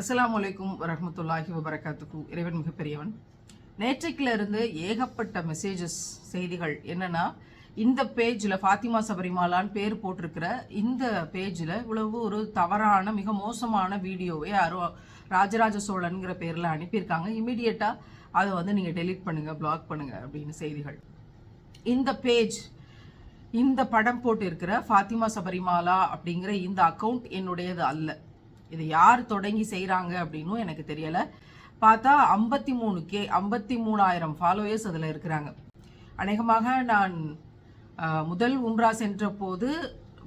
அஸ்லாம் வலைக்கும் வரமத்துல்லாஹி வபரகாத்துக்கு இறைவன் மிகப்பெரியவன். நேற்றைக்கிலிருந்து ஏகப்பட்ட மெசேஜஸ் செய்திகள் என்னன்னா இந்த பேஜில் ஃபாத்திமா சபரிமாலான்னு பேர் போட்டிருக்கிற இந்த பேஜில் இவ்வளவு ஒரு தவறான மிக மோசமான வீடியோவை யாரோ ராஜராஜ சோழனுங்கிற பேரில் அனுப்பியிருக்காங்க. இமீடியட்டாக அதை வந்து நீங்கள் டெலீட் பண்ணுங்கள் பிளாக் பண்ணுங்கள் அப்படின்னு செய்திகள். இந்த பேஜ் இந்த படம் போட்டு இருக்கிற ஃபாத்திமா சபரிமாலா அப்படிங்கிற இந்த அக்கௌண்ட் என்னுடையது அல்ல. இது யார் தொடங்கி செய்கிறாங்க அப்படின்னும் எனக்கு தெரியலை. பார்த்தா ஐம்பத்தி மூணு கே ஐம்பத்தி மூணாயிரம் ஃபாலோயர்ஸ் அதில் இருக்கிறாங்க. அநேகமாக நான் முதல் உம்ரா சென்ற போது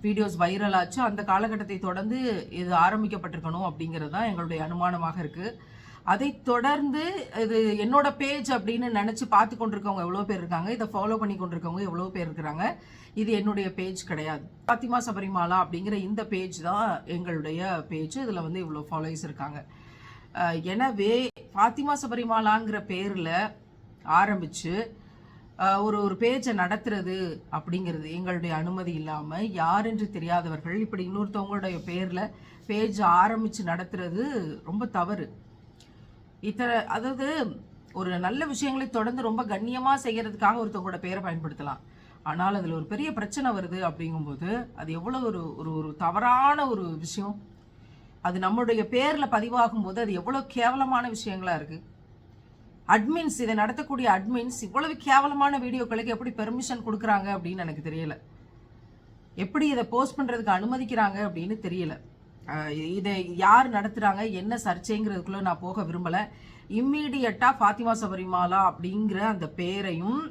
வீடியோஸ் வைரலாச்சு அந்த காலகட்டத்தை தொடர்ந்து இது ஆரம்பிக்கப்பட்டிருக்கணும் அப்படிங்கிறது தான் எங்களுடைய அனுமானமாக இருக்குது அதை தொடர்ந்து இது என்னோட பேஜ் அப்படின்னு நினச்சி பார்த்து கொண்டிருக்கவங்க எவ்வளோ பேர் இருக்காங்க இதை ஃபாலோ பண்ணி கொண்டிருக்கவங்க எவ்வளோ பேர் இருக்கிறாங்க இது என்னுடைய பேஜ் கிடையாது. பாத்திமா சபரிமாலா அப்படிங்கிற இந்த பேஜ் தான் எங்களுடைய பேஜ் இதில் வந்து இவ்வளோ ஃபாலோயர்ஸ் இருக்காங்க. எனவே பாத்திமா சபரிமாலாங்கிற பேரில் ஆரம்பித்து ஒரு ஒரு பேஜை நடத்துறது அப்படிங்கிறது எங்களுடைய அனுமதி இல்லாமல் யார் என்று தெரியாதவர்கள் இப்படி இன்னொருத்தவங்களுடைய பேரில் பேஜ் ஆரம்பித்து நடத்துறது ரொம்ப தவறு. இத்தனை அதாவது ஒரு நல்ல விஷயங்களை தொடர்ந்து ரொம்ப கண்ணியமாக செய்கிறதுக்காக ஒருத்தவங்களோட பேரை பயன்படுத்தலாம். ஆனால் அதில் ஒரு பெரிய பிரச்சனை வருது அப்படிங்கும்போது அது எவ்வளோ ஒரு ஒரு ஒரு தவறான ஒரு விஷயம். அது நம்மளுடைய பேரில் பதிவாகும் போது அது எவ்வளோ கேவலமான விஷயங்களாக இருக்குது அட்மின்ஸ் இதை நடத்தக்கூடிய அட்மின்ஸ் இவ்வளவு கேவலமான வீடியோக்களுக்கு எப்படி பெர்மிஷன் கொடுக்குறாங்க அப்படின்னு எனக்கு தெரியல. எப்படி இதை போஸ்ட் பண்ணுறதுக்கு அனுமதிக்கிறாங்க அப்படின்னு தெரியல. இதை யார் நடத்துகிறாங்க என்ன சர்ச்சைங்கிறதுக்குள்ளே நான் போக விரும்பலை. இம்மீடியட்டாக ஃபாத்திமா சபரிமாலா அப்படிங்கிற அந்த பேரையும்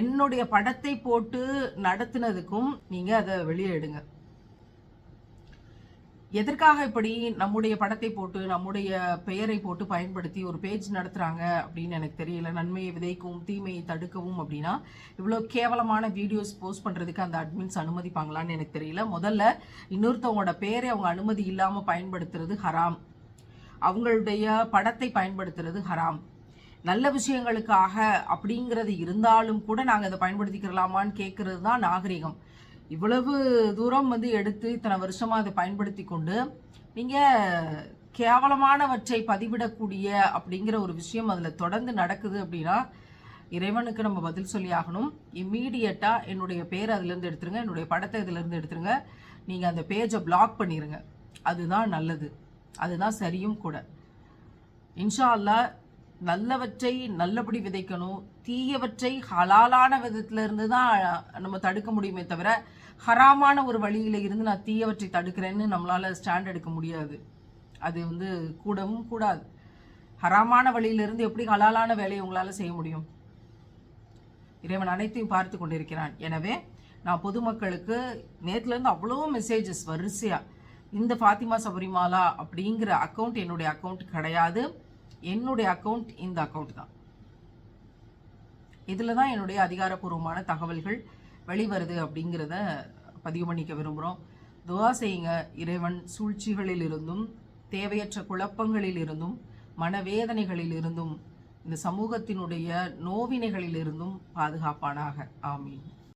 என்னுடைய படத்தை போட்டு நடத்தினதுக்கும் நீங்கள் அதை வெளியே எடுங்க. எதற்காக இப்படி நம்முடைய படத்தை போட்டு நம்முடைய பெயரை போட்டு பயன்படுத்தி ஒரு பேஜ் நடத்துகிறாங்க அப்படின்னு எனக்கு தெரியல. நன்மையை விதைக்கவும் தீமையை தடுக்கவும் அப்படின்னா இவ்வளோ கேவலமான வீடியோஸ் போஸ்ட் பண்ணுறதுக்கு அந்த அட்மின்ஸ் அனுமதிப்பாங்களான்னு எனக்கு தெரியல. முதல்ல இன்னொருத்தவங்களோட பேரை அவங்க அனுமதி இல்லாமல் பயன்படுத்துறது ஹராம். அவங்களுடைய படத்தை பயன்படுத்துறது ஹராம். நல்ல விஷயங்களுக்காக அப்படிங்கிறது இருந்தாலும் கூட நாங்கள் இதை பயன்படுத்திக்கிறலாமான்னு கேட்கறது தான் நாகரிகம். இவ்வளவு தூரம் வந்து எடுத்து இத்தனை வருஷமாக அதை பயன்படுத்தி கொண்டு நீங்கள் கேவலமானவற்றை பதிவிடக்கூடிய அப்படிங்கிற ஒரு விஷயம் அதில் தொடர்ந்து நடக்குது அப்படின்னா இறைவனுக்கு நம்ம பதில் சொல்லி ஆகணும். இம்மீடியட்டாக என்னுடைய பேர் அதுலேருந்து எடுத்துருங்க என்னுடைய படத்தை இதுலேருந்து எடுத்துருங்க. நீங்கள் அந்த பேஜை பிளாக் பண்ணிடுங்க அதுதான் நல்லது. அதுதான் சரியும் கூட. இன்ஷா அல்லாஹ் நல்லவற்றை நல்லபடி விதைக்கணும் தீயவற்றை ஹலாலான விதத்துல இருந்து தான் நம்ம தடுக்க முடியுமே தவிர ஹராமான ஒரு வழியில இருந்து நான் தீயவற்றை தடுக்கிறேன்னு நம்மளால ஸ்டாண்ட் எடுக்க முடியாது. அது வந்து கூடவும் கூடாது. ஹராமான வழியிலிருந்து எப்படி ஹலாலான வேலையை உங்களால செய்ய முடியும்? இறைவன் அனைத்தையும் பார்த்து கொண்டிருக்கிறான். எனவே நான் பொதுமக்களுக்கு நேத்துல இருந்து அவ்வளோ மெசேஜஸ் வரிசையா இந்த ஃபாத்திமா சபரிமாலா அப்படிங்கிற அக்கௌண்ட் என்னுடைய அக்கௌண்ட் கிடையாது. என்னுடைய அக்கௌண்ட் இந்த அக்கௌண்ட் தான். இதில் தான் என்னுடைய அதிகாரப்பூர்வமான தகவல்கள் வெளிவருது அப்படிங்கிறத பதிவு பண்ணிக்க விரும்புகிறோம் துவா செய்யுங்க. இறைவன் சூழ்ச்சிகளில் இருந்தும் தேவையற்ற குழப்பங்களில் இருந்தும் மனவேதனைகளில் இருந்தும் இந்த சமூகத்தினுடைய நோவினைகளில் இருந்தும் பாதுகாப்பானாக. ஆமீன்.